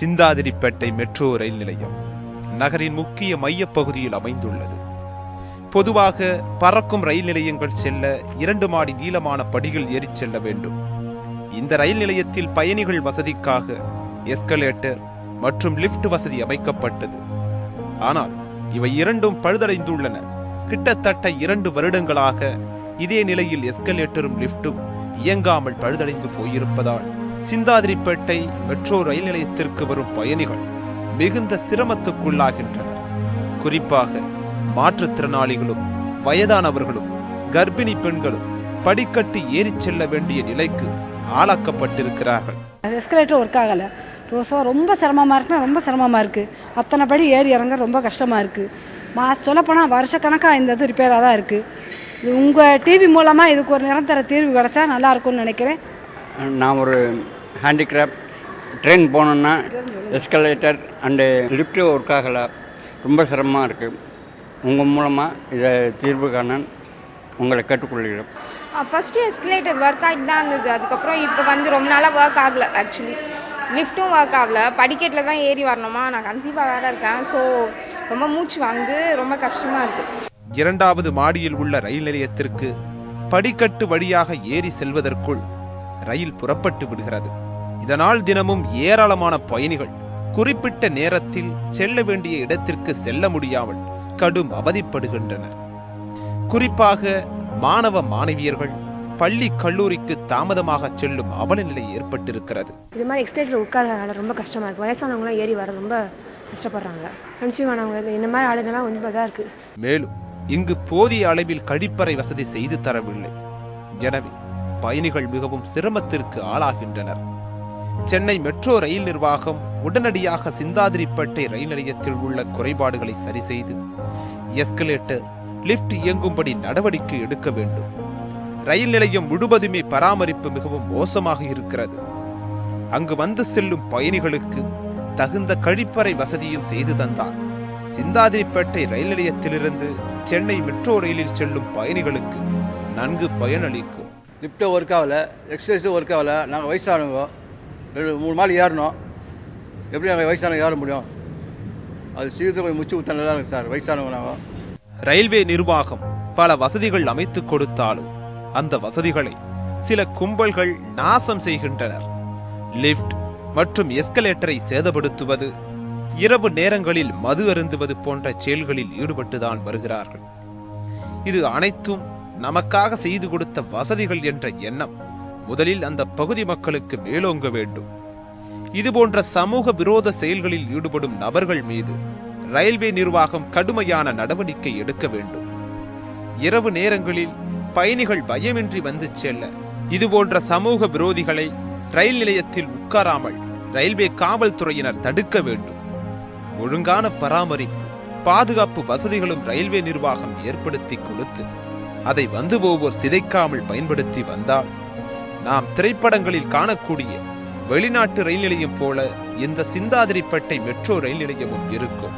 Chintadripet metro rail நிலையம் நகரின் முக்கிய மையப்பகுதியில் அமைந்துள்ளது. பொதுவாக பறக்கும் ரயில் நிலையங்கள் செல்ல இரண்டு மாடி நீளமான படிகள் ஏறிச் செல்ல வேண்டும். இந்த ரயில் நிலையத்தில் பயணிகள் வசதிக்காக எஸ்கலேட்டர் மற்றும் லிஃப்ட் வசதி அமைக்கப்பட்டது. ஆனால் இவை இரண்டும் பழுதடைந்துள்ளன. கிட்டத்தட்ட இரண்டு வருடங்களாக இதே நிலையில் எஸ்கலேட்டரும் லிப்டும் இயங்காமல் பழுதடைந்து போயிருப்பதால் சிந்தாதிரிப்பேட்டை மெட்ரோ ரயில் நிலையத்திற்கு வரும் பயணிகள் மிகுந்த சிரமத்துக்குள்ளாகின்றனர். குறிப்பாக மாற்றுத்திறனாளிகளும் வயதானவர்களும் கர்ப்பிணி பெண்களும் படிக்கட்டு ஏறிச் செல்ல வேண்டிய நிலைக்கு ஆளாக்கப்பட்டிருக்கிறார்கள். எஸ்கலேட்டர் ஒர்க் ஆகலை. ஸோ ரொம்ப சிரமமாக இருக்குன்னா ரொம்ப சிரமமாக இருக்குது அத்தனை படி ஏறி இறங்க ரொம்ப கஷ்டமாக இருக்குது மாஸ் சொல்லப்போனால் வருஷக்கணக்காக இந்த இது ரிப்பேராக தான் இருக்குது இது உங்கள் டிவி மூலமாக இதுக்கு ஒரு நிரந்தர தீர்வு கிடச்சா நல்லா இருக்கும்னு நினைக்கிறேன். நான் ஒரு ஹேண்டிகிராஃப்ட் ட்ரெயின் போனோன்னா எஸ்கலேட்டர் அண்டு லிஃப்ட்டு ஒர்க் ஆகலை ரொம்ப சிரமமாக இருக்குது உங்கள் மூலமாக இதை தீர்வு காண உங்களை கேட்டுக்கொள்கிறேன் ஃபஸ்ட்டு எஸ்கலேட்டர் ஒர்க் ஆகிட்டு தான் இருந்தது அதுக்கப்புறம் இப்போ வந்து ரொம்ப நாளாக ஒர்க் ஆகலை ஆக்சுவலி லிஃப்ட்டும் ஒர்க் ஆகல. படிக்கட்டில் தான் ஏறி வரணுமா? நான் கன்சீவாக வேறு இருக்கேன். ஸோ ரொம்ப மூச்சு வாங்குது ரொம்ப கஷ்டமாக இருக்குது இரண்டாவது மாடியில் உள்ள ரயில் நிலையத்திற்கு படிக்கட்டு வழியாக ஏறி செல்வதற்குள் ரயில் புறப்பட்டு விடுகிறது. இதனால் தினமும் ஏராளமான பயணிகள் குறிப்பிட்ட நேரத்தில் செல்ல வேண்டிய இடத்திற்கு செல்ல முடியாமல் கடும் அவதிப்படுகின்றனர். குறிப்பாக மாணவ மாணவியர்கள் பள்ளி கல்லூரிக்கு தாமதமாக செல்லும் அவலநிலை ஏற்பட்டிருக்கிறது. இது மாதிரி எக்ஸ்கலேட்டர் உட்கார ரொம்ப கஷ்டமாக இருக்குது வயசானவங்களாம் ஏறி வர ரொம்ப கஷ்டப்படுறாங்க. கன்சியூம் ஆனவங்க இந்த மாதிரி ஆளுங்கெல்லாம் ரொம்ப இதாக இருக்குது மேலும் இங்கு போதிய அளவில் கழிப்பறை வசதி செய்து தரவில்லை. எனவே பயணிகள் மிகவும் சிரமத்திற்கு ஆளாகின்றனர். சென்னை மெட்ரோ ரயில் நிர்வாகம் உடனடியாக சிந்தாதிரிப்பேட்டை ரயில் நிலையத்தில் உள்ள குறைபாடுகளை சரி செய்து எஸ்கலேட்டர் லிஃப்ட் இயங்கும்படி நடவடிக்கை எடுக்க வேண்டும். ரயில் நிலையம் முழுவதுமே பராமரிப்பு மிகவும் மோசமாக இருக்கிறது. அங்கு வந்து செல்லும் பயணிகளுக்கு தகுந்த கழிப்பறை வசதியும் செய்து தந்தார். சிந்தாதிரிப்பேட்டை ரயில் நிலையத்திலிருந்து சென்னை மெட்ரோ ரயிலில் செல்லும் பயணிகளுக்கு நன்கு பயனளிக்கும். லிஃப்ட்டும் ஒர்க் ஆகலை எக்ஸசைஸும் ஒர்க் ஆகலை நாங்கள் வயசானவங்க. ரெண்டு மூணு மாடி ஏறணும். எப்படி நாங்கள் வயசானவங்க ஏற முடியும்? அது சீக்கிரத்தில் கொஞ்சம் முச்சு விட்டா நல்லா இருக்கும் சார் வயசானவங்க நாங்கள் ரயில்வே நிர்வாகம் பல வசதிகள் அமைத்து கொடுத்தாலும் அந்த வசதிகளை சில கும்பல்கள் நாசம் செய்கின்றனர். லிஃப்ட் மற்றும் எஸ்கலேட்டரை சேதப்படுத்துவது இரவு நேரங்களில் மது அருந்துவது போன்ற செயல்களில் ஈடுபட்டுதான் வருகிறார்கள். இது அனைத்தும் நமக்காக செய்து கொடுத்த வசதிகள் என்ற எண்ணம் முதலில் அந்த பகுதி மக்களுக்கு மேலோங்க வேண்டும். இதுபோன்ற சமூக விரோத செயல்களில் ஈடுபடும் நபர்கள் மீது ரயில்வே நிர்வாகம் கடுமையான நடவடிக்கை எடுக்க வேண்டும். இரவு நேரங்களில் பயணிகள் பயமின்றி வந்து செல்ல இதுபோன்ற சமூக விரோதிகளை ரயில் நிலையத்தில் உட்காராமல் ரயில்வே காவல்துறையினர் தடுக்க வேண்டும். ஒழுங்கான பராமரிப்பு பாதுகாப்பு வசதிகளும் ரயில்வே நிர்வாகம் ஏற்படுத்தி கொடுத்து அதை வந்து போவோர் சிதைக்காமல் பயன்படுத்தி வந்தால் நாம் திரைப்படங்களில் காணக்கூடிய வெளிநாட்டு ரயில் நிலையம் போல இந்த சிந்தாதிரிப்பேட்டை மெட்ரோ ரயில் நிலையமும் இருக்கும்.